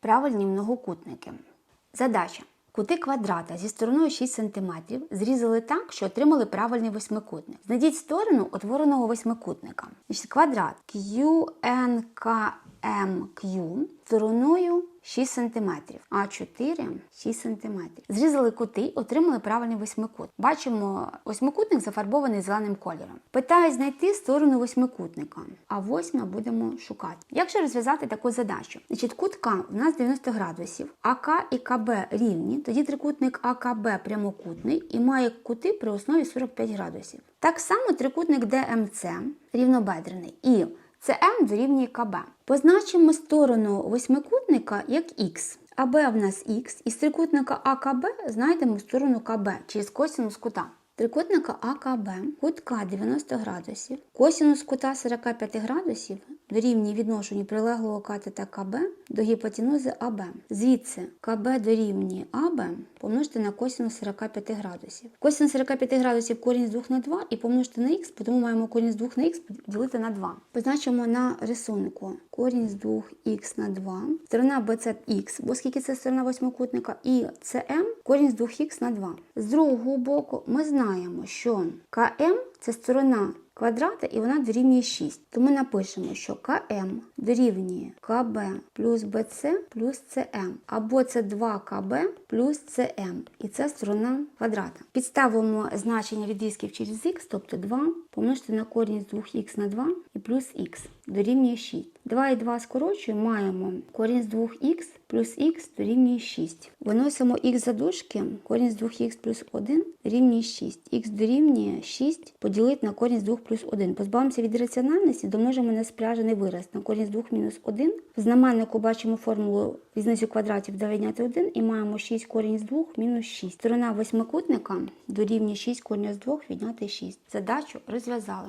Правильні многокутники. Задача. Кути квадрата зі стороною 6 см зрізали так, що отримали правильний восьмикутник. Знайдіть сторону утвореного восьмикутника. Квадрат QNKMQ стороною 6 см, А4 6 см. Зрізали кути, отримали правильний восьмикут. Бачимо, восьмикутник зафарбований зеленим кольором. Питаю знайти сторону восьмикутника, а восьма будемо шукати. Як же розв'язати таку задачу? Значить, кут у нас 90 градусів, АК і КБ рівні, тоді трикутник АКБ прямокутний і має кути при основі 45 градусів. Так само трикутник ДМЦ рівнобедрений і ЦМ дорівнює КБ. Позначимо сторону восьмикутника як Х. АБ в нас Х, із трикутника АКБ знайдемо сторону КБ через косинус кута. Трикутника АКБ, кут К 90 градусів, косинус кута 45 градусів дорівнює відношенню прилеглого катета КБ до гіпотенузи АБ. Звідси КБ дорівнює АБ помножити на косинус 45 градусів. Косинус 45 градусів корінь з 2 на 2 і помножити на х, тому маємо корінь з 2 на х поділити на 2. Позначимо на рисунку корінь з 2х на 2, сторона BZX, бо скільки це сторона восьмикутника, і CM корінь з 2х на 2. З другого боку ми знаємо, що КМ це сторона квадрата і вона дорівнює 6. Тому напишемо, що КМ дорівнює КБ плюс БЦ плюс СМ. Або це 2КБ плюс СМ. І це сторона квадрата. Підставимо значення відрізків через х, тобто 2 помножити на корінь з 2х на 2 і плюс х дорівнює 6. 2 і 2 скорочуємо, маємо корінь з 2х плюс х дорівнює 6. Виносимо х за дужки, корінь з 2х плюс 1 дорівнює 6. х дорівнює 6 поділити на корінь з 2 плюс 1. Позбавимося від раціональності, домножимо на спряжений вираз на корінь з 2 мінус 1. В знаменнику бачимо формулу різницю квадратів дорівняти 1 і маємо 6 корінь з 2 мінус 6. Сторона восьмикутника дорівнює 6 корінь з 2 відняти 6. Задачу розв'язали.